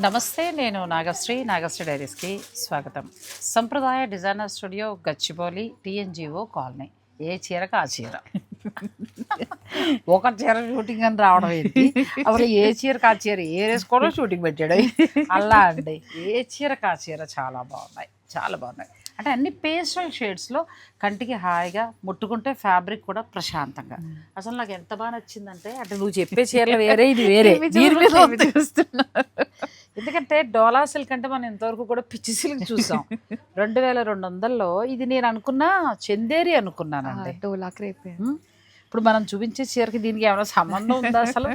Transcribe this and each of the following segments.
నమస్తే నేను నాగశ్రీ నాగశ్రీ డైరీస్కి స్వాగతం. Sampradaya designer studio Gachibowli TNGO colony. ఏ చీరకు ఆ చీర? ఒక చీర షూటింగ్ అని రావడం ఏంటి? అసలు ఏ చీరకు ఆ చీర? ఏ వేసుకోవడం షూటింగ్ పెట్టాడు. అలా అండి. ఏ చీరకు ఆ చీర? చాలా బాగున్నాయి. చాలా బాగున్నాయి. అంటే అన్ని పేస్టల్ షేడ్స్లో కంటికి హాయిగా ముట్టుకుంటే ఫ్యాబ్రిక్ కూడా ప్రశాంతంగా. అసలు నాకు ఎంత బాగా నచ్చిందంటే అంటే నువ్వు చెప్పే చీరలు వేరే ఇది వేరే. ఎందుకంటే డోలా సిల్క్ అంటే మనం ఇంతవరకు కూడా పిచ్చి సిల్క్ చూసాం. రెండు వేల రెండు వందల్లో ఇది నేను అనుకున్నా చందేరి అనుకున్నానండి. డోలా క్రేప్. ఇప్పుడు మనం చూపించే చీరకి దీనికి ఏమైనా సంబంధం ఉందా అసలు?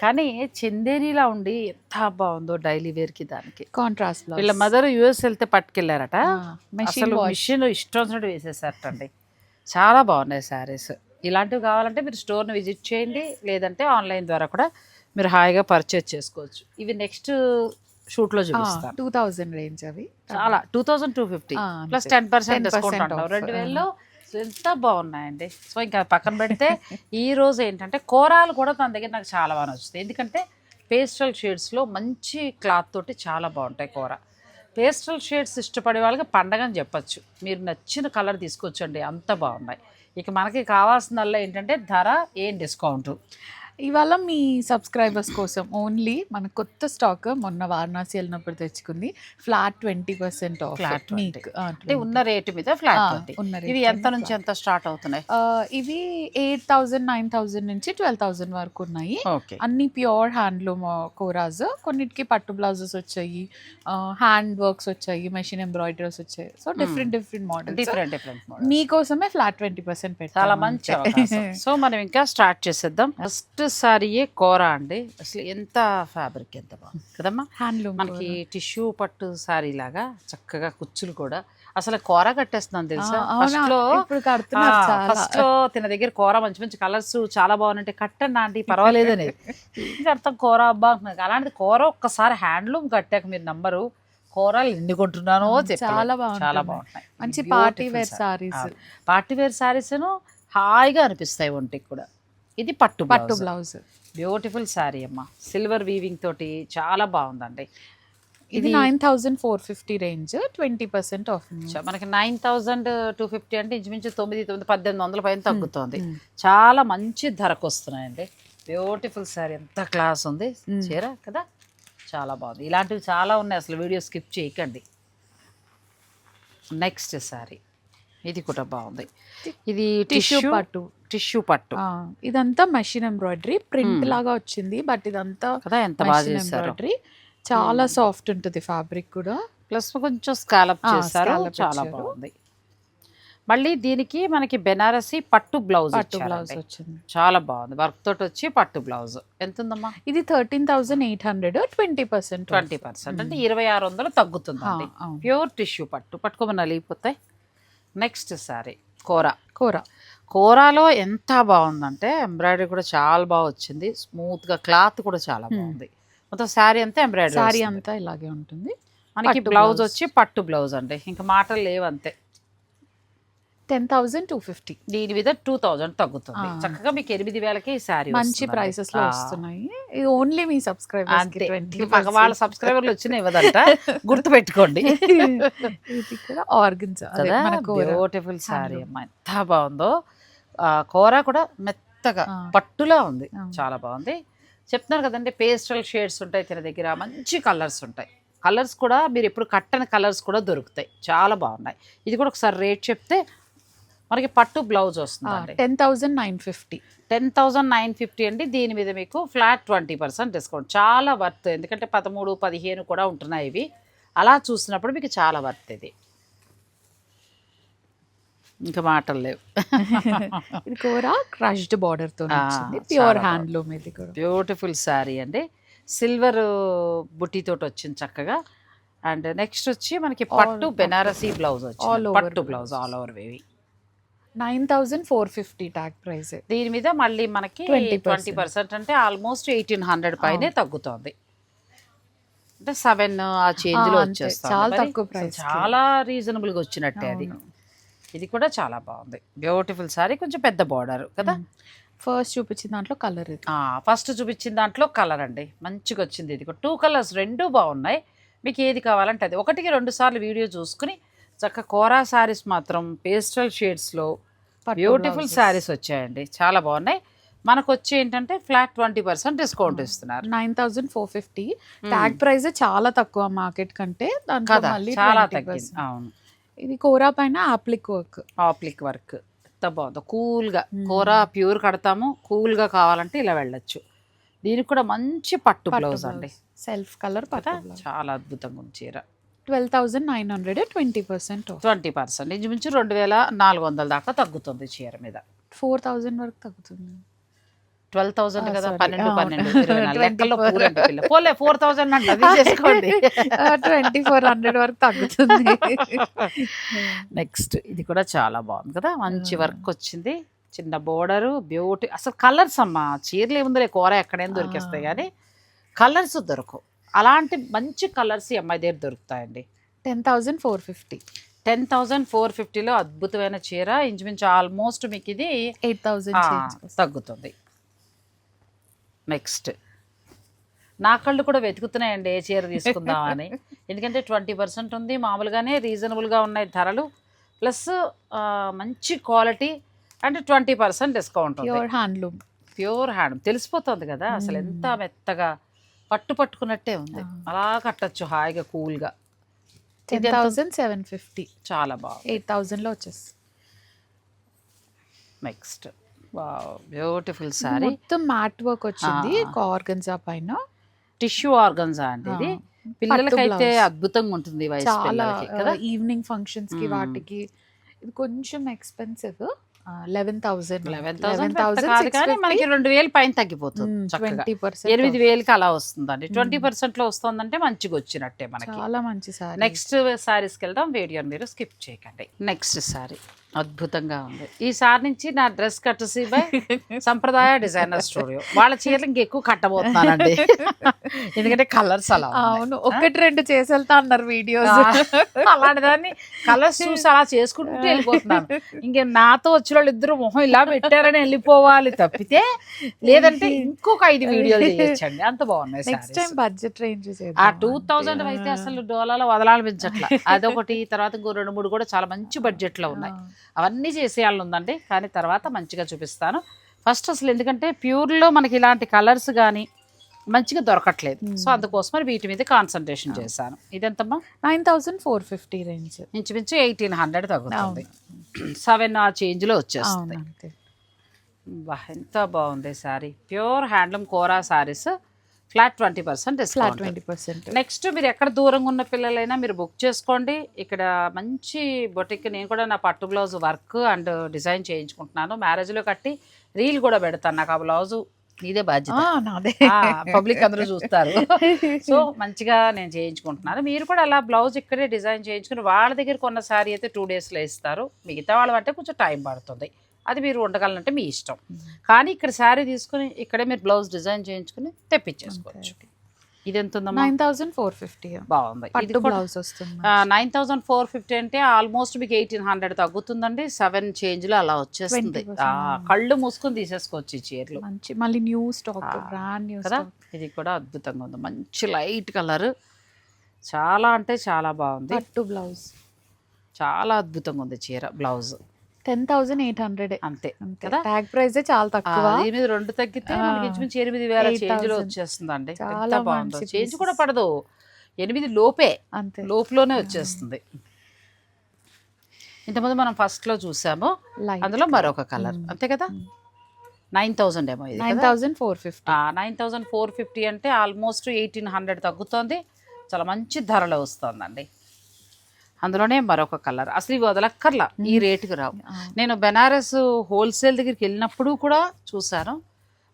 కానీ చందేరిలా ఉండి ఎంత బాగుందో డైలీ వేర్కి దానికి. కాంట్రాస్ట్ వీళ్ళ మదర్ యుఎస్ వెళ్తే పట్టుకెళ్ళారట మెషిన్ అసలు మిషన్ ఇష్టం వచ్చినట్టు వేసేసారటండి. చాలా బాగున్నాయి శారీస్. ఇలాంటివి కావాలంటే మీరు స్టోర్ని విజిట్ చేయండి. లేదంటే ఆన్లైన్ ద్వారా కూడా మీరు హాయిగా పర్చేజ్ చేసుకోవచ్చు. ఇవి నెక్స్ట్ షూట్లో చూపిస్తాను. టూ థౌజండ్ రేంజ్ అవి. చాలా two thousand two fifty plus. Ten percent 10% discount. రెండు వేలలో ఎంత బాగున్నాయండి. సో ఇంకా పక్కన పెడితే ఈ రోజు ఏంటంటే కూరాలు కూడా తన దగ్గర నాకు చాలా బాగా నచ్చుతాయి. ఎందుకంటే పేస్టల్ షేడ్స్లో మంచి క్లాత్ తోటి చాలా బాగుంటాయి కూర. పేస్టల్ షేడ్స్ ఇష్టపడే వాళ్ళకి పండగ అని చెప్పచ్చు. మీరు నచ్చిన కలర్ తీసుకొచ్చండి అంత బాగున్నాయి. ఇక మనకి కావాల్సిందల్లా ఏంటంటే ధర ఏం డిస్కౌంట్? ఇవాళ మీ సబ్స్క్రైబర్స్ కోసం ఓన్లీ మన కొత్త స్టాక్ మొన్న వారణాసి వెళ్ళినప్పుడు తెచ్చుకుంది. Flat twenty percent off Flat 20. మీకు అంటే ఉన్న రేటు మీద ఫ్లాట్ ఉన్న ఇవి ఎంత నుంచి ఎంత స్టార్ట్ అవుతున్నాయి? ఇవి ఎయిట్ థౌజండ్ నైన్ థౌజండ్ నుంచి ట్వెల్వ్ థౌజండ్ వరకు ఉన్నాయి. అన్ని ప్యూర్ హ్యాండ్లూమ్ కోరాజ్ కొన్నిటికి పట్టు బ్లౌజెస్ వచ్చాయి. హ్యాండ్ వర్క్స్ వచ్చాయి మెషిన్ ఎంబ్రాయిడరీస్ వచ్చాయి. So different different models different different model మీకోసమే ఫ్లాట్ ట్వంటీ పర్సెంట్ చాలా మంచి సో మనం ఇంకా స్టార్ట్ చేసేద్దాం. ఫస్ట్ సారీయే కూర అండి. అసలు ఎంత ఫ్యాబ్రిక్ ఎంత బాగుంది. కదమ్మా? హ్యాండ్లూమ్ మనకి టిష్యూ పట్టు సారీ లాగా చక్కగా కుచ్చులు కూడా. అసలు కూర కట్టేస్తున్నాను తెలుసా? ఫస్ట్లో. ఫస్ట్లో తిన దగ్గర కూర మంచి మంచి కలర్స్ చాలా బాగున్నాయంటే కట్టండి ఆంటీ పర్వాలేదని ఇంకా అర్థం కూర అబ్బా అలాంటిది కూర ఒక్కసారి హ్యాండ్లూమ్ కట్టాక మీరు నంబరు కూరలు ఎన్ని కొంటున్నానో. చాలా బాగుంటుంది. చాలా బాగుంటాయి మంచి party wear. Saris party wear saris హాయిగా అనిపిస్తాయి ఒంటికి కూడా. ఇది పట్టు పట్టు బ్లౌజ్. బ్యూటిఫుల్ శారీ అమ్మ. సిల్వర్ వీవింగ్ తోటి చాలా బాగుందండి. ఇది nine thousand four fifty range twenty percent off. మనకి నైన్ థౌజండ్ టూ ఫిఫ్టీ అంటే ఇంచుమించు తొమ్మిది తొమ్మిది పద్దెనిమిది వందల పైన తగ్గుతోంది. చాలా మంచి ధరకు వస్తున్నాయండి. బ్యూటిఫుల్ శారీ ఎంత క్లాస్ ఉంది. చీర కదా? చాలా బాగుంది. ఇలాంటివి చాలా ఉన్నాయి. అసలు వీడియో స్కిప్ చేయకండి. నెక్స్ట్ శారీ ఇది కూడా బాగుంది. ఇది టిష్యూ పట్టు. టిష్యూ పట్టు. ఇదంతా మెషిన్ ఎంబ్రాయిడరీ ప్రింట్ Hmm. లాగా వచ్చింది బట్ ఇదంతా కదా ఎంత బాగా ఎంబ్రాయిడరీ చాలా సాఫ్ట్ ఉంటుంది ఫ్యాబ్రిక్ కూడా. ప్లస్ కొంచెం స్కాలప్ చేశారు. scallop చాలా. బాగుంది. మళ్ళీ దీనికి మనకి బెనారసి పట్టు బ్లౌజ్ పట్టు బ్లౌజ్. వచ్చింది. చాలా బాగుంది. వర్క్ తోటి వచ్చి పట్టు బ్లౌజ్. ఎంత ఉందమ్మా ఇది thirteen thousand eight hundred twenty percent twenty percent అంటే ఇరవై ఆరు వందలు తగ్గుతుందండి. ప్యూర్ టిష్యూ పట్టు. పట్టుకోమని నలిగిపోతాయి నెక్స్ట్ సారీ కూర. కూర. కూరలో ఎంత బాగుందంటే ఎంబ్రాయిడరీ కూడా చాలా బాగా వచ్చింది. స్మూత్గా క్లాత్ కూడా చాలా. బాగుంది. మొత్తం శారీ అంతా ఎంబ్రాయిడరీ సారీ అంతా ఇలాగే ఉంటుంది. మనకి బ్లౌజ్. వచ్చి పట్టు బ్లౌజ్ అండి. ఇంకా మాటలు లేవు అంతే. Ten thousand two fifty. దీని మీద టూ థౌజండ్ తగ్గుతుంది. చక్కగా మీకు ఎనిమిది వేలకి శారీ మంచి ప్రైసెస్లో వస్తున్నాయి. ఇది ఓన్లీ మీ సబ్స్క్రైబర్స్ వాళ్ళ సబ్స్క్రైబర్లు వచ్చిన ఇవ్వదంట. గుర్తు పెట్టుకోండి ఆర్గన్స్. బ్యూటిఫుల్ శారీ. అమ్మా. ఎంత బాగుందో. ఆ, కూర కూడా మెత్తగా. పట్టులా ఉంది. చాలా బాగుంది. చెప్తున్నారు కదండి పేస్టల్ షేడ్స్ ఉంటాయి తిన దగ్గర మంచి కలర్స్ ఉంటాయి. కలర్స్ కూడా మీరు ఎప్పుడు కట్టని కలర్స్ కూడా దొరుకుతాయి. చాలా బాగున్నాయి. ఇది కూడా ఒకసారి రేట్ చెప్తే మనకి పట్టు బ్లౌజ్ వస్తుందండి. Ten thousand nine fifty ten thousand nine fifty అండి. దీని మీద మీకు ఫ్లాట్ ట్వంటీ పర్సెంట్ డిస్కౌంట్. చాలా వర్త్ ఎందుకంటే పదమూడు పదిహేను కూడా ఉంటున్నాయి ఇవి. అలా చూసినప్పుడు మీకు చాలా వర్త్ ఇది. ఇంకా మాటలు లేవు ఇది కూర క్రష్డ్ బార్డర్తో ఆ, వచ్చింది చాలా ప్యూర్. హ్యాండ్లూమ్ ఇది కూడా బ్యూటిఫుల్ శారీ అండి సిల్వర్ బుట్టితోటి వచ్చింది చక్కగా అండ్ నెక్స్ట్ వచ్చి మనకి పట్టు. బెనారసీ బ్లౌజ్ over పట్టు. Blouse all over వేవి nine thousand four fifty tag price దీని మీద మళ్ళీ మనకి 20% ట్వంటీ పర్సెంట్ అంటే ఆల్మోస్ట్ ఎయిటీన్ హండ్రెడ్ పైనే తగ్గుతోంది అంటే సెవెన్ ఆ చేంజ్లో. వచ్చేస్తుంది చాలా. తక్కువ కి. చాలా రీజనబుల్గా వచ్చినట్టే అది ఇది కూడా చాలా బాగుంది. బ్యూటిఫుల్ సారీ కొంచెం పెద్ద బార్డర్ కదా? ఫస్ట్ చూపించిన దాంట్లో కలర్ ఇది. ఫస్ట్ చూపించిన దాంట్లో కలర్ అండి. మంచిగా వచ్చింది ఇది టూ కలర్స్ రెండు బాగున్నాయి. మీకు ఏది కావాలంటే అది. ఒకటికి రెండు సార్లు వీడియో చూసుకుని చక్క కోరా శారీస్ మాత్రం పేస్టల్ షేడ్స్లో బ్యూటిఫుల్ శారీస్ వచ్చాయండి. చాలా బాగున్నాయి. మనకు వచ్చి ఏంటంటే ఫ్లాట్ ట్వంటీ పర్సెంట్ డిస్కౌంట్ ఇస్తున్నారు. Nine thousand four fifty tag price చాలా తక్కువ మార్కెట్ కంటే. మళ్ళీ చాలా 20%. తగ్గింది. అవును. ఇది కోరా పైన ఆప్లిక్ వర్క్. ఆప్లిక్ వర్క్. ఎంత బాగుందో. కూల్గా. కూర ప్యూర్ కడతాము. కూల్గా కావాలంటే ఇలా వెళ్ళొచ్చు. దీనికి కూడా మంచి పట్టు బ్లౌజ్ అండి. సెల్ఫ్ కలర్ పట్టు చాలా అద్భుతంగా ఉంది చీర. Twelve thousand nine hundred twenty percent twenty percent. ఇంచుమించు రెండు వేల నాలుగు వందల దాకా తగ్గుతుంది చీర మీద. ఫోర్ థౌసండ్ వరకు తగ్గుతుంది. ట్వెల్వ్ థౌసండ్ కదా. పన్నెండు. పన్నెండు ఇరవై నాలుగు 24. లెక్కల్లో పూరండి పిల్ల పోలే ఫోర్ థౌసండ్ అంటే ట్వంటీ ఫోర్ హండ్రెడ్ వరకు తగ్గుతుంది నెక్స్ట్ ఇది కూడా చాలా బాగుంది కదా మంచి. వర్క్ వచ్చింది చిన్న బోర్డరు బ్యూటీ అసలు కలర్స్ అమ్మా చీరలు ఏముందిలే కూర ఎక్కడైనా దొరికేస్తాయి. కానీ కలర్స్ దొరకవు అలాంటి మంచి కలర్స్ ఈ అమ్మాయి దగ్గర దొరుకుతాయండి ten thousand four fifty ten thousand four ఫిఫ్టీలో అద్భుతమైన చీర ఇంచుమించు ఆల్మోస్ట్ మీకు ఇది ఎయిట్ థౌసండ్ ఆ, తగ్గుతుంది నెక్స్ట్. నా కళ్ళు కూడా వెతుకుతున్నాయండి ఏ చీర తీసుకుందామని. ఎందుకంటే ట్వంటీ పర్సెంట్ ఉంది మామూలుగానే రీజనబుల్గా ఉన్నాయి ధరలు. ప్లస్ మంచి quality and twenty percent discount pure handloom. Pure hand తెలిసిపోతుంది కదా అసలు ఎంత మెత్తగా పట్టు పట్టుకున్నట్టే ఉంది. అలా కట్టచ్చు హాయిగా కూల్గా. టెన్? Thousand seven fifty. చాలా బాగుంది. ఎయిట్ థౌసండ్లో వచ్చేస్తుంది. నెక్స్ట్. బ్యూటిఫుల్ సారీ మొత్తం మ్యాట్ వర్క్ వచ్చింది. ఆ. ఆర్గన్జా పైన. టిష్యూ ఆర్గన్జా అండి ఇది. పిల్లలకైతే. అద్భుతంగా ఉంటుంది చాలా ఈవినింగ్ ఫంక్షన్స్కి. వాటికి. ఇది కొంచెం expensive eleven thousand eleven thousand కానీ మనకి రెండు వేలు పైన తగ్గిపోతుంది చక్కగా. ట్వంటీ పర్సెంట్ ఎనిమిది వేలకి అలా వస్తుందండి. ట్వంటీ పర్సెంట్లో వస్తుందంటే మంచిగా వచ్చినట్టే మనకి. చాలా మంచి సారీ నెక్స్ట్ సారీస్కి వెళ్దాం. వీడియో మీరు స్కిప్ చేయకండి. నెక్స్ట్ సారీ అద్భుతంగా ఉంది. ఈ సారీ నుంచి నా డ్రెస్ కట్టసి బై సంప్రదాయ డిజైనర్ స్టూడియో. వాళ్ళ చీరలు ఇంకెక్కువ కట్టబోతున్నానండి. ఎందుకంటే కలర్స్ అలా. అవును ఒకటి రెండు చేసి వెళ్తా అన్నారు వీడియోస్. అలాంటి దాన్ని కలర్స్ చూసి అలా చేసుకుంటూ వెళ్ళిపోతున్నాను. ఇంకే నాతో వచ్చిన వాళ్ళు ఇద్దరు మొహం ఇలా పెట్టారని వెళ్ళిపోవాలి తప్పితే లేదంటే ఇంకొక ఐదు వీడియోలు చేయొచ్చండి. అంత బాగున్నాయి నెక్స్ట్ టైం. బడ్జెట్ రేంజ్ ఆ టూ థౌజండ్ అయితే అసలు డోలాలో వదలాలనిపించట్ల. అదొకటి తర్వాత ఇంకో రెండు మూడు కూడా చాలా మంచి బడ్జెట్లో ఉన్నాయి. అవన్నీ చేసేయాలని ఉందండి. కానీ తర్వాత మంచిగా చూపిస్తాను. ఫస్ట్ అసలు ఎందుకంటే ప్యూర్లో మనకి ఇలాంటి కలర్స్ కానీ మంచిగా దొరకట్లేదు. So Hmm. అందుకోసమని వీటి మీద కాన్సన్ట్రేషన్ చేశాను. ఇదెంతమ్మా? Nine thousand four fifty range. ఇంచుమించు ఎయిటీన్ హండ్రెడ్ తగ్గుతుంది. సెవెన్ ఆ చేంజ్లో వచ్చేస్తుంది బా ఎంత బాగుంది sari. Pure handloom Kora saris. Flat twenty percent flat twenty percent next మీరు ఎక్కడ దూరంగా ఉన్న పిల్లలైనా మీరు బుక్ చేసుకోండి. ఇక్కడ మంచి బొటిక్ నేను కూడా నా పట్టు బ్లౌజ్ వర్క్ అండ్ డిజైన్ చేయించుకుంటున్నాను. మ్యారేజ్లో కట్టి రీల్ కూడా పెడతాను. నాకు ఆ బ్లౌజు నీదే బాధ్యత. పబ్లిక్ అందరూ చూస్తారు. సో మంచిగా నేను చేయించుకుంటున్నాను. మీరు కూడా అలా బ్లౌజ్ ఇక్కడే డిజైన్ చేయించుకుని వాళ్ళ దగ్గర కొన్న అయితే టూ డేస్లో ఇస్తారు. మిగతా వాళ్ళు అంటే కొంచెం టైం పడుతుంది. అది మీరు ఉండగలంటే మీ ఇష్టం. కానీ ఇక్కడ శారీ తీసుకుని ఇక్కడే మీరు బ్లౌజ్ డిజైన్ చేయించుకుని తెప్పించేసుకోవచ్చు. ఇది ఎంత ఉందమ్మా? Nine thousand four fifty. బాగుంది. ఇది బ్లౌజ్ వస్తుంది నైన్ థౌసండ్ ఫోర్ ఫిఫ్టీ అంటే ఆల్మోస్ట్ మీకు ఎయిటీన్ హండ్రెడ్ తగ్గుతుందండి. సెవెన్ చేంజ్లో అలా వచ్చేస్తుంది. 20% ఆ, కళ్ళు మూసుకొని తీసేసుకోవచ్చు ఈ చీరలు. మంచి మళ్ళీ న్యూ స్టాక్ బ్రాండ్ న్యూ కదా? ఇది కూడా అద్భుతంగా ఉంది. మంచి లైట్ కలర్. చాలా అంటే చాలా బాగుంది. పట్టు బ్లౌజ్. చాలా అద్భుతంగా ఉంది చీర blouse. Ten thousand eight hundred అంతే. కదా? ట్యాగ్ ప్రైస్ చాలా తక్కువ. దీని మీద రెండు తగ్గితే మనకి ఇంచుమించు ఎనిమిది వేల 8,000. చేంజ్లో వచ్చేస్తుందండి. చాలా ఎంత బాగుందో. చేంజ్. కూడా పడదు. ఎనిమిది లోపే. అంతే. లోపులోనే వచ్చేస్తుంది. ఇంతకుముందు మనం ఫస్ట్లో చూసాము. అందులో మరొక కలర్. అంతే కదా? నైన్ థౌజండ్ ఏమో ఇది nine thousand four fifty. Nine thousand four fifty అంటే ఆల్మోస్ట్ ఎయిటీన్ హండ్రెడ్ తగ్గుతుంది. చాలా మంచి ధరలో వస్తుందండి. అందులోనే మరొక కలర్. అసలు ఇవి వదలక్కర్లా. ఈ రేటుకి రావు. నేను బెనారస్ హోల్సేల్ దగ్గరికి వెళ్ళినప్పుడు కూడా చూశాను.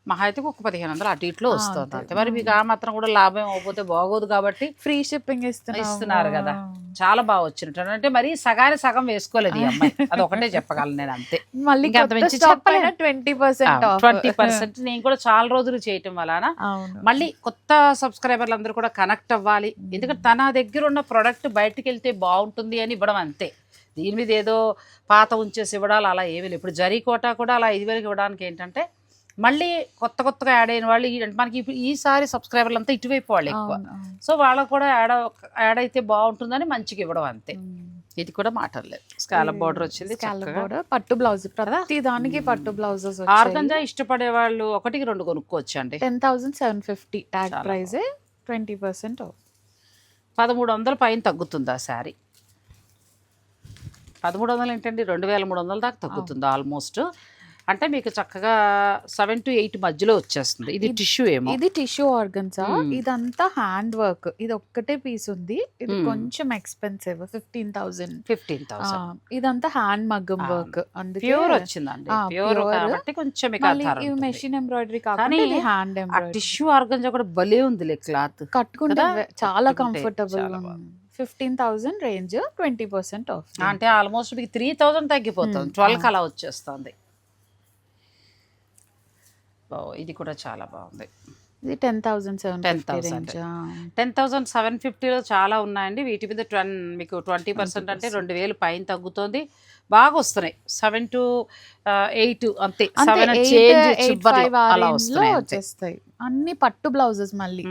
మహా అయితే ఒక పదిహేను వందలు అటు ఇట్లో వస్తుంది అంతే. మరి మీకు ఆ మాత్రం కూడా లాభం అవ్వకపోతే బాగోదు కాబట్టి ఫ్రీ షిప్పింగ్ ఇస్తున్నారు. ఇస్తున్నారు కదా. చాలా బాగా వచ్చినట్టు. అంటే మరి సగానికి సగం వేసుకోలేదు ఈ అమ్మాయి. అది ఒకటే చెప్పగలను నేను అంతే. మళ్ళీ. ట్వంటీ పర్సెంట్ ట్వంటీ పర్సెంట్ నేను కూడా చాలా రోజులు చేయటం వలన మళ్ళీ కొత్త సబ్స్క్రైబర్లు అందరూ కూడా కనెక్ట్ అవ్వాలి. ఎందుకంటే తన దగ్గర ఉన్న ప్రోడక్ట్ బయటకు వెళ్తే బాగుంటుంది అని ఇవ్వడం అంతే. దీని మీద ఏదో పాత ఉంచేసి ఇవ్వడాలు అలా ఏమీ లేవు. ఇప్పుడు జరీ కోటా కూడా అలా ఇదివరకు ఇవ్వడానికి ఏంటంటే మళ్ళీ కొత్త కొత్తగా యాడ్ అయిన వాళ్ళు మనకి ఈసారి సబ్స్క్రైబర్లు అంతా ఇటువైపు వాళ్ళు ఎక్కువ. సో వాళ్ళకు కూడా యాడ్ యాడ్ అయితే బాగుంటుందని మంచిగా ఇవ్వడం అంతే. ఇది కూడా మాటలేదు స్కాలప్ బార్డర్ వచ్చింది చక్కగా. border, పట్టు బ్లౌజ్ ప్రతి దానికి పట్టు బ్లౌజెస్ ఆర్గంజా ఇష్టపడే వాళ్ళు ఒకటికి రెండు కొనుక్కోవచ్చు అండి ten thousand seven fifty tag price twenty percent పదమూడు వందల పైన తగ్గుతుంది ఆ శారీ? పదమూడు వందలు ఏంటండి? రెండు వేల మూడు వందల దాకా తగ్గుతుంది ఆల్మోస్ట్. అంటే మీకు చక్కగా సెవెన్ టు ఎయిట్ మధ్యలో వచ్చేస్తుంది. ఇది టిష్యూ ఏమో. ఇది టిష్యూ ఆర్గన్సా. ఇదంతా హ్యాండ్ వర్క్. ఇది ఒక్కటే పీస్ ఉంది. ఇది. కొంచెం expensive. Fifteen thousand. Fifteen thousand. ఇదంతా హ్యాండ్ మగ్గం వర్క్. ప్యూర్ వచ్చిందండి. ప్యూర్. కాబట్టి కొంచెం ఇవి. మెషిన్ ఎంబ్రాయిడరీ కానీ హ్యాండ్ టిష్యూ ఆర్గంజా కూడా భలే ఉంది క్లాత్. కట్టుకుంటే చాలా comfortable. Fifteen thousand range twenty percent off. అంటే ఆల్మోస్ట్ మీకు త్రీ థౌజండ్ తగ్గిపోతుంది. ట్వెల్వ్. అలా వచ్చేస్తుంది. ఇది కూడా చాలా బాగుంది. ఇది ten thousand seven 10,000. Range? Ten thousand seven ఫిఫ్టీలో చాలా ఉన్నాయండి. వీటి మీద ట్వెన్ మీకు ట్వంటీ పర్సెంట్ అంటే రెండు వేలు పైన తగ్గుతుంది. బాగా వస్తున్నాయి. సెవెన్ టు ఎయిట్ అంతే. సెవెన్ అలా వస్తున్నాయి. వచ్చేస్తాయి. అన్ని పట్టు బ్లౌజెస్ మళ్ళీ.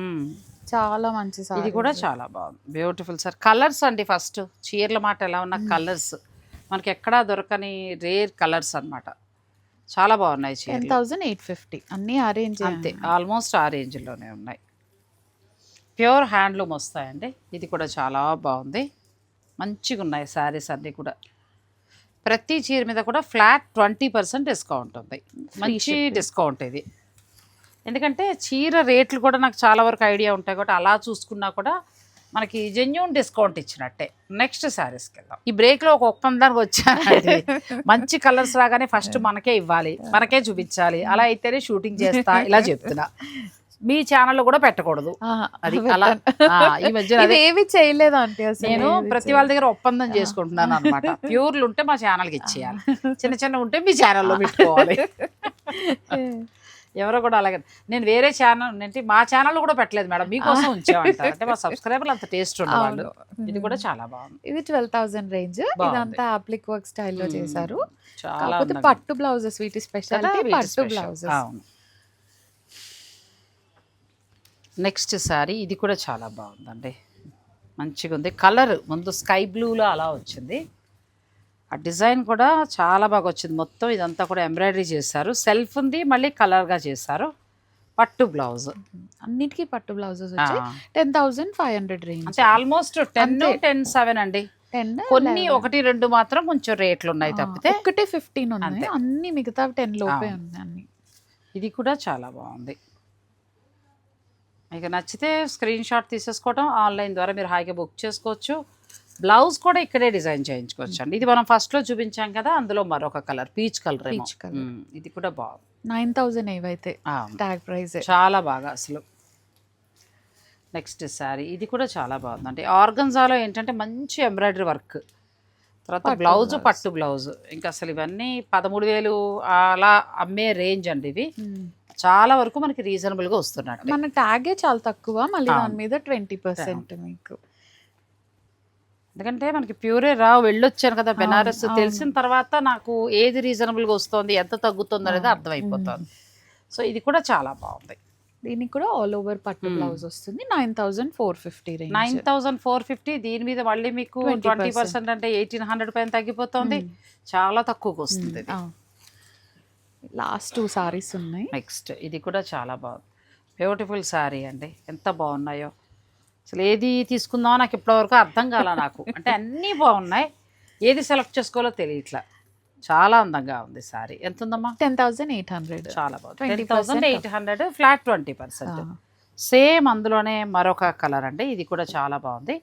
చాలా మంచి ఇది. కూడా చాలా బాగుంది. Beautiful sir. కలర్స్ అండి ఫస్ట్. చీరల మాట ఎలా ఉన్న కలర్స్. మనకి ఎక్కడా దొరకని రేర్ కలర్స్ అన్నమాట. చాలా బాగున్నాయి టెన్ చీరలు థౌసండ్ ఎయిట్ ఫిఫ్టీ. అన్ని అరేంజ్ అంతే ఆల్మోస్ట్ ఆ రేంజ్లోనే ఉన్నాయి. ప్యూర్ హ్యాండ్లూమ్ వస్తాయండి. ఇది కూడా చాలా బాగుంది. మంచిగా ఉన్నాయి శారీస్ అన్నీ కూడా. ప్రతి చీర మీద కూడా ఫ్లాట్ ట్వంటీ పర్సెంట్ డిస్కౌంట్ ఉంది. మంచి. డిస్కౌంట్ ఇది. ఎందుకంటే చీర రేట్లు కూడా నాకు చాలా వరకు ఐడియా ఉంటాయి కాబట్టి అలా చూసుకున్నా కూడా మనకి జెన్యున్ డిస్కౌంట్ ఇచ్చినట్టే. నెక్స్ట్ శారీస్కి వెళ్దాం ఈ బ్రేక్లో ఒక ఒప్పందానికి వచ్చానండి. మంచి కలర్స్ రాగానే ఫస్ట్ మనకే ఇవ్వాలి మనకే చూపించాలి. అలా అయితేనే షూటింగ్ చేస్తా ఇలా చెప్తున్నా. మీ ఛానల్లో కూడా పెట్టకూడదు. అది అలా ఈ మధ్య ఏవి చేయలేదు అంటే నేను ప్రతి వాళ్ళ దగ్గర ఒప్పందం చేసుకుంటున్నాను అనమాట ప్యూర్లు ఉంటే మా ఛానల్కి ఇచ్చేయాలి. చిన్న చిన్న ఉంటే మీ ఛానల్లో పెట్టుకోవాలి. ఎవరో కూడా అలాగే. నేను వేరే ఛానల్ అంటే మా ఛానల్ కూడా పెట్టలేదు మేడం. మీకోసం ఉంచామంటారు. అంటే మా సబ్స్క్రైబర్లు అంత టేస్ట్ అవును. ఇది కూడా చాలా బాగుంది. ఇది ట్వెల్వ్ థౌసండ్ రేంజ్. ఇదంతా అప్లిక్ వర్క్ స్టైల్లో. చేశారు. కాకపోతే పట్టు బ్లౌజెస్ వీటి స్పెషాలిటీ వీటి పట్టు. బ్లౌజెస్. నెక్స్ట్ సారీ ఇది కూడా చాలా బాగుందండి. మంచిగా ఉంది కలర్ ముందు స్కై బ్లూలో అలా వచ్చింది. ఆ డిజైన్ కూడా చాలా బాగా వచ్చింది. మొత్తం ఇదంతా కూడా ఎంబ్రాయిడరీ చేశారు. సెల్ఫ్ ఉంది మళ్ళీ కలర్గా చేశారు. పట్టు బ్లౌజ్. అన్నిటికీ పట్టు blouses ten thousand five hundred range అంటే ఆల్మోస్ట్ టెన్. టెన్ సెవెన్ అండి. టెన్ కొన్ని ఒకటి రెండు మాత్రం కొంచెం రేట్లు ఉన్నాయి తప్పితే. ఒకటే ఫిఫ్టీన్ ఉన్నాయి. అన్ని మిగతా టెన్ లోపే. ఉన్నాయి అన్ని. ఇది కూడా చాలా బాగుంది. మీకు నచ్చితే స్క్రీన్ షాట్ తీసేసుకోవడం ఆన్లైన్ ద్వారా మీరు హాయిగా బుక్ చేసుకోవచ్చు. బ్లౌజ్ కూడా ఇక్కడే డిజైన్ చేయించుకోవచ్చు అండి ఇది మనం ఫస్ట్లో చూపించాం కదా అందులో మరొక colour peach colour Peach colour. ఇది కూడా బాగుంది నైన్ థౌసండ్ ఏవైతే ట్యాగ్ ప్రైస్ చాలా బాగా అసలు. నెక్స్ట్ శారీ ఇది కూడా చాలా బాగుందండి. ఆర్గన్జాలో ఏంటంటే మంచి ఎంబ్రాయిడరీ వర్క్ తర్వాత బ్లౌజ్. పట్టు బ్లౌజ్. ఇంకా అసలు ఇవన్నీ పదమూడు వేలు అలా అమ్మే రేంజ్ అండి ఇవి. చాలా వరకు మనకి రీజనబుల్గా వస్తున్నట్టు మన ట్యాగే చాలా తక్కువ మళ్ళీ. దాని మీద ట్వంటీ పర్సెంట్ మీకు. ఎందుకంటే మనకి ప్యూరే రావు వెళ్ళొచ్చాను కదా బెనారస్. తెలిసిన తర్వాత నాకు ఏది రీజనబుల్గా వస్తుంది ఎంత తగ్గుతుంది అనేది. అర్థమైపోతుంది. సో ఇది కూడా చాలా బాగుంది. దీనికి కూడా ఆల్ ఓవర్ పట్టు. బ్లౌజ్ వస్తుంది. Nine thousand four fifty nine thousand four fifty దీని మీద మళ్ళీ మీకు 20% ట్వంటీ పర్సెంట్. అంటే ఎయిటీన్ హండ్రెడ్ పైన తగ్గిపోతుంది. చాలా తక్కువకి వస్తుంది లాస్ట్ టూ సారీస్ ఉన్నాయి. నెక్స్ట్ ఇది కూడా చాలా బాగుంది. బ్యూటిఫుల్ శారీ అండి. ఎంత బాగున్నాయో. అసలు ఏది తీసుకుందామో నాకు ఇప్పటివరకు అర్థం కాల నాకు. అంటే అన్నీ బాగున్నాయి. ఏది సెలెక్ట్ చేసుకోవాలో తెలియట్లా. చాలా అందంగా ఉంది శారీ ఎంత ఉందమ్మా టెన్ థౌసండ్ ఎయిట్ హండ్రెడ్. చాలా బాగుంది. 20% ten thousand eight hundred flat twenty percent. Same అందులోనే మరొక కలర్ అండి. ఇది కూడా చాలా బాగుంది.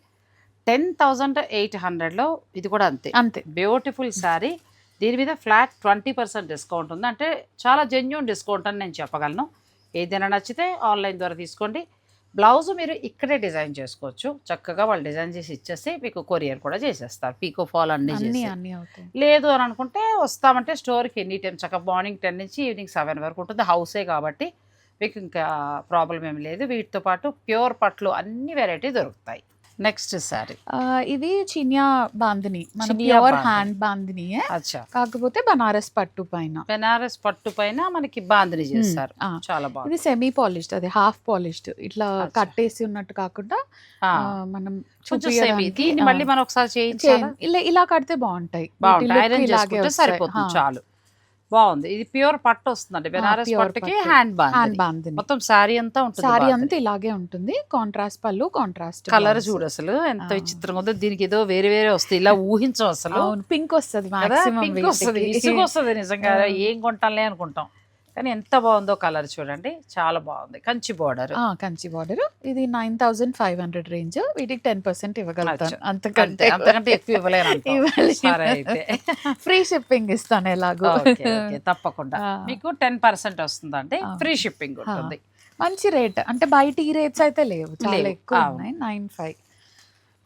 టెన్ థౌజండ్ ఎయిట్ హండ్రెడ్లో ఇది కూడా అంతే. అంతే. బ్యూటిఫుల్ శారీ దీని మీద ఫ్లాట్ ట్వంటీ పర్సెంట్ డిస్కౌంట్ ఉంది. అంటే చాలా జెన్యున్ డిస్కౌంట్ అని నేను చెప్పగలను. ఏదైనా నచ్చితే ఆన్లైన్ ద్వారా తీసుకోండి. బ్లౌజ్ మీరు ఇక్కడే డిజైన్ చేసుకోవచ్చు. చక్కగా వాళ్ళు డిజైన్ చేసి ఇచ్చేసి మీకు కొరియర్ కూడా చేసేస్తారు. పీకో ఫాల్ అన్ని చేసి. లేదు అని అనుకుంటే వస్తామంటే స్టోర్కి ఎనీ టైం చక్కగా మార్నింగ్ టెన్ నుంచి ఈవినింగ్ సెవెన్ వరకు ఉంటుంది. హౌసే కాబట్టి మీకు ఇంకా ప్రాబ్లం ఏమి లేదు. వీటితో పాటు ప్యూర్ పట్లు అన్ని వెరైటీ దొరుకుతాయి. నెక్స్ట్ ఆ, ఇది చినియా బాందిని. మన ప్యూర్ బాందిని. హ్యాండ్ అచ్చా. కాకపోతే బనారస్ పట్టు పైన. బెనారస్ పట్టు పైన మనకి బాందిని చేస్తారు. చాలా బాగుంది. ఇది సెమీ పాలిష్డ్ అది హాఫ్ పాలిష్డ్ ఇట్లా. కట్టేసి ఉన్నట్టు కాకుండా మనం మళ్ళీ మనం ఒకసారి ఇలా ఇలా కడితే బాగుంటాయి. look ఐరన్ చేసుకుంటే. సరిపోతుంది చాలు. బాగుంది. ఇది ప్యూర్ పట్టు వస్తుందండి. బెనారస్ పట్టుకి పట్టు. హ్యాండ్ హ్యాండ్ బాండ్ మొత్తం శారీ అంతా ఉంటుంది సారీ. అంతా ఇలాగే ఉంటుంది. కాంట్రాస్ట్ పళ్ళు కాంట్రాస్ట్ కలర్ చూడు అసలు. ఎంత ఆ. విచిత్రంగా ఉందో. దీనికి ఏదో వేరే వేరే వస్తాయి. ఇలా ఊహించం అసలు. పింక్ వస్తుంది పింక్ వస్తుంది. ఇసుగు వస్తుంది నిజంగా. ఏం కొంటాంలే అనుకుంటాం. కానీ ఎంత బాగుందో కలర్ చూడండి. చాలా బాగుంది. కంచి బోర్డర్ కంచి బార్డర్ ఇది nine thousand five hundred range. వీటికి టెన్ పర్సెంట్ ఇవ్వగలుగుతాను. అంతకంటే అంతకంటే ఎక్కువ ఇవ్వలేను. ఫ్రీ షిప్పింగ్ ఇస్తాను ఎలాగో. తప్పకుండా. మీకు టెన్ పర్సెంట్ వస్తుందండి. ఫ్రీ షిప్పింగ్ ఉంటుంది. మంచి రేట్. అంటే బయట ఈ రేట్స్ అయితే లేవు. చాలా. ఎక్కువ. ఉన్నాయి. Nine five.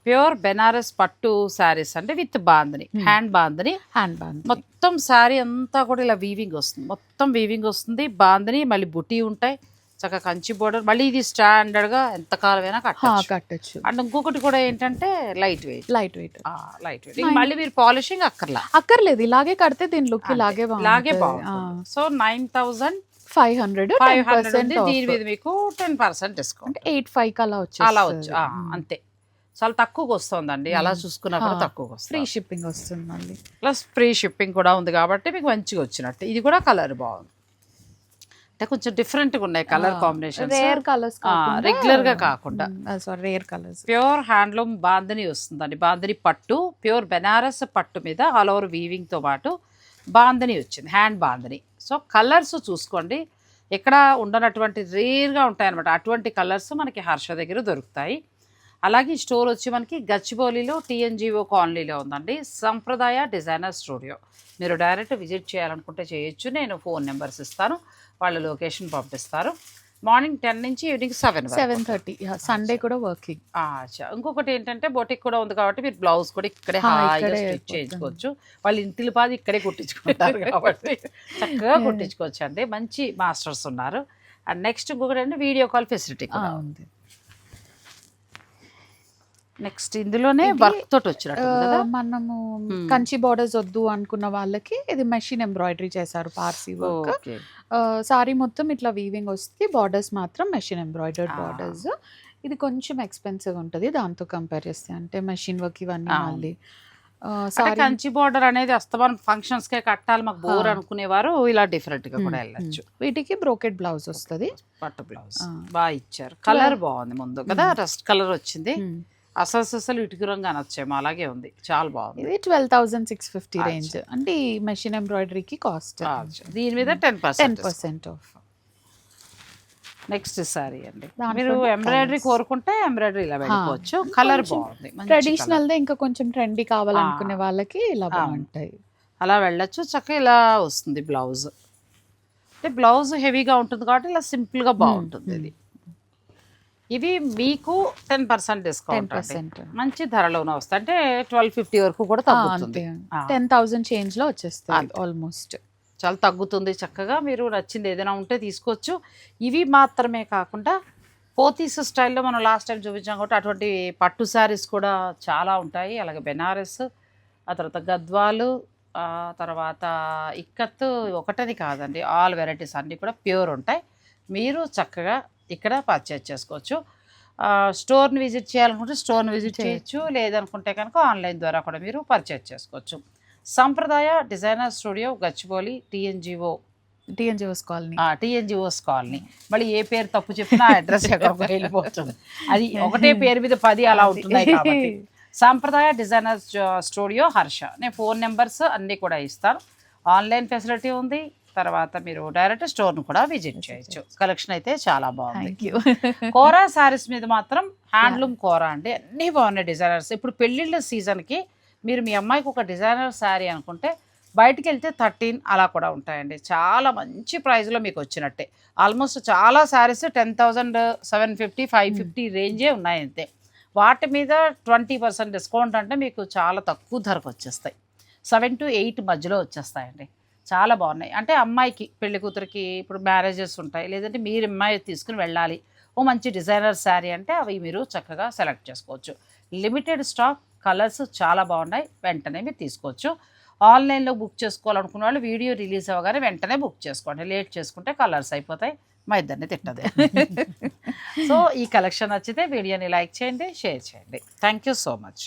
ప్యూర్ బెనారస్ పట్టు శారీస్ అంటే with bandhani Hmm. Hand bandhani. Hand bond మొత్తం శారీ అంతా కూడా ఇలా వీవింగ్ వస్తుంది. మొత్తం వీవింగ్ వస్తుంది. బాందని మళ్ళీ బుటీ ఉంటాయి. చక్కగా కంచి బోర్డర్ మళ్ళీ ఇది స్టాండర్డ్గా ఎంత కాలమైనా కట్టచ్చు. కట్టచ్చు. అండ్ ఇంకొకటి కూడా ఏంటంటే light weight light weight light weight మళ్ళీ మీరు పాలిషింగ్ అక్కర్లా. అక్కర్లేదు. ఇలాగే కడితే దీని లుక్ ఇలాగే ఇలాగే బాగుంటుంది. So nine thousand five hundred five hundred దీని మీద మీకు ten percent discount eight five అలా వచ్చి అలా వచ్చు. ఆ, అంతే. చాలా తక్కువగా వస్తుందండి. అలా చూసుకున్నా కూడా ఆ, తక్కువగా ఫ్రీ వస్తుంది. షిప్పింగ్ వస్తుంది మళ్ళీ ప్లస్ ఫ్రీ షిప్పింగ్ కూడా ఉంది కాబట్టి మీకు మంచిగా వచ్చినట్టు. ఇది కూడా కలర్ బాగుంది. అంటే కొంచెం డిఫరెంట్గా ఉన్నాయి కలర్ కాంబినేషన్ రేర్ కలర్స్ రెగ్యులర్గా కాకుండా. Sorry rare colours pure handloom bandhani వస్తుందండి. బాందని పట్టు ప్యూర్ బెనారస్ పట్టు మీద ఆల్ ఓవర్ వీవింగ్తో పాటు బాందని వచ్చింది. హ్యాండ్ బాందని. సో కలర్స్ చూసుకోండి. ఎక్కడ ఉండనటువంటి రేర్గా ఉంటాయి అనమాట అటువంటి కలర్స్ మనకి హర్ష దగ్గర దొరుకుతాయి. అలాగే ఈ స్టోర్ వచ్చి మనకి గచ్చిబౌలిలో టీఎన్జిఓ కాలనీలో ఉందండి. Sampradaya designer studio. మీరు డైరెక్ట్ విజిట్ చేయాలనుకుంటే చేయొచ్చు. నేను ఫోన్ నెంబర్స్ ఇస్తాను. వాళ్ళ లొకేషన్ పంపిస్తారు. మార్నింగ్ టెన్ నుంచి evening seven seven thirty. Sunday కూడా వర్కింగ్. అచ్చా. ఇంకొకటి ఏంటంటే బొటిక్ కూడా ఉంది కాబట్టి మీరు బ్లౌజ్ కూడా ఇక్కడే హాయిగా స్టిచ్. చేయించుకోవచ్చు. వాళ్ళు ఇంటిలి పాది ఇక్కడే కుట్టించుకుంటారు కాబట్టి చక్కగా కుట్టించుకోవచ్చు అండి మంచి మాస్టర్స్ ఉన్నారు. అండ్ నెక్స్ట్ ఇంకొకటి అంటే వీడియో కాల్ ఫెసిలిటీ కూడా ఉంది. నెక్స్ట్ ఇందులోనే ఇది, వర్క్ తోటి వచ్చినట్టు మనము. కంచి బార్డర్స్ వద్దు అనుకున్న వాళ్ళకి ఇది మెషిన్ ఎంబ్రాయిడరీ చేశారు పార్సీ వర్క్ సారీ మొత్తం ఇట్లా వీవింగ్ వస్తుంది బార్డర్స్ మాత్రం మెషిన్ ఎంబ్రాయిడర్డ్. బార్డర్స్ ఇది కొంచెం ఎక్స్పెన్సివ్ ఉంటుంది దాంతో కంపేర్ చేస్తే. అంటే మెషిన్ వర్క్ ఇవన్నీ. మళ్ళీ. కంచి బార్డర్ అనేది అస్తమానం ఫంక్షన్స్ కే కట్టాలి మాకు బోర్. అనుకునేవారు ఇలా డిఫరెంట్గా కూడా వెళ్ళచ్చు. వీటికి బ్రోకెట్ బ్లౌజ్ వస్తుంది. పట్టు బ్లౌజ్. బాగా ఇచ్చారు. కలర్ బాగుంది ముందు కదా రస్ట్ కలర్ వచ్చింది. అసలు అసలు ఇటుకు రంగు అనొచ్చేమో అలాగే ఉంది. చాలా బాగుంది. ఇది twelve thousand six fifty. Range అంటే ఈ మెషిన్ ఎంబ్రాయిడరీకి కాస్ట్ దీని మీద ten ten percent percent off next sari అండి. మీరు. ఎంబ్రాయిడరీ కోరుకుంటే ఎంబ్రాయిడరీ ఇలా వెళ్ళిపోవచ్చు. కలర్ బాగుంది. ట్రెడిషనల్. దే ఇంకా కొంచెం ట్రెండీ కావాలనుకునే వాళ్ళకి ఇలా. బాగుంటాయి. అలా వెళ్ళొచ్చు. చక్కగా ఇలా వస్తుంది బ్లౌజ్. అంటే బ్లౌజ్ హెవీగా ఉంటుంది కాబట్టి ఇలా సింపుల్గా బాగుంటుంది ఇది. ఇవి మీకు టెన్ పర్సెంట్ డిస్కౌంట్ మంచి ధరలోనే వస్తాయి. అంటే ట్వెల్వ్ ఫిఫ్టీ వరకు కూడా తగ్గుతుంది. టెన్ థౌసండ్ చేంజ్లో వచ్చేస్తాయి అంతే. ఆల్మోస్ట్ చాలా తగ్గుతుంది చక్కగా. మీరు నచ్చింది ఏదైనా ఉంటే తీసుకోవచ్చు. ఇవి మాత్రమే కాకుండా పోతీస్ స్టైల్లో మనం లాస్ట్ టైం చూపించాం కాబట్టి అటువంటి పట్టు శారీస్ కూడా చాలా ఉంటాయి. అలాగే బెనారస్ ఆ తర్వాత గద్వాలు ఆ తర్వాత ఇక్కత్ ఒకటని కాదండి. ఆల్ వెరైటీస్ అన్నీ కూడా ప్యూర్ ఉంటాయి. మీరు చక్కగా ఇక్కడ పర్చేజ్ చేసుకోవచ్చు. స్టోర్ని విజిట్ చేయాలనుకుంటే స్టోర్ని విజిట్ చేయొచ్చు. లేదనుకుంటే కనుక ఆన్లైన్ ద్వారా కూడా మీరు పర్చేజ్ చేసుకోవచ్చు. Sampradaya designer studio Gachibowli TNGO TNGOs colony. TNGOs colony. మళ్ళీ ఏ పేరు తప్పు చెప్పినా అడ్రస్ ఎక్కడికి వెళ్ళిపోతుంది. అది ఒకటే పేరు మీద పది అలా ఉంటున్నాయి కాబట్టి. సాంప్రదాయ డిజైనర్ స్టూడియో హర్ష. నేను ఫోన్ నెంబర్స్ అన్నీ కూడా ఇస్తాను. ఆన్లైన్ ఫెసిలిటీ ఉంది. తర్వాత మీరు డైరెక్ట్ స్టోర్ను కూడా విజిట్ చేయొచ్చు. కలెక్షన్ అయితే చాలా బాగుంది. కోరా శారీస్ మీద మాత్రం హ్యాండ్లూమ్ కోరా అండి. అన్నీ బాగున్నాయి డిజైనర్స్. ఇప్పుడు పెళ్ళిళ్ళ సీజన్కి మీరు మీ అమ్మాయికి ఒక డిజైనర్ శారీ అనుకుంటే బయటికి వెళ్తే థర్టీన్ అలా కూడా ఉంటాయండి. చాలా మంచి ప్రైస్లో మీకు వచ్చినట్టే. ఆల్మోస్ట్ చాలా saris ten thousand seven fifty five fifty రేంజే ఉన్నాయి అంతే. వాటి మీద ట్వంటీ పర్సెంట్ డిస్కౌంట్ అంటే మీకు చాలా తక్కువ ధరకు వచ్చేస్తాయి. సెవెన్ టు ఎయిట్ మధ్యలో వచ్చేస్తాయండి. చాలా బాగున్నాయి. అంటే అమ్మాయికి పెళ్ళి కూతురికి ఇప్పుడు మ్యారేజెస్ ఉంటాయి. లేదంటే మీరు అమ్మాయి తీసుకుని వెళ్ళాలి. ఓ మంచి డిజైనర్ శారీ అంటే అవి మీరు చక్కగా సెలెక్ట్ చేసుకోవచ్చు. లిమిటెడ్ స్టాక్ కలర్స్ చాలా బాగున్నాయి. వెంటనే మీరు తీసుకోవచ్చు. ఆన్లైన్లో బుక్ చేసుకోవాలనుకున్న వాళ్ళు వీడియో రిలీజ్ అవ్వగానే వెంటనే బుక్ చేసుకోండి. లేట్ చేసుకుంటే కలర్స్ అయిపోతాయి. మా ఇద్దరిని తిట్టదు. సో ఈ కలెక్షన్ నచ్చితే వీడియోని లైక్ చేయండి షేర్ చేయండి. Thank you so much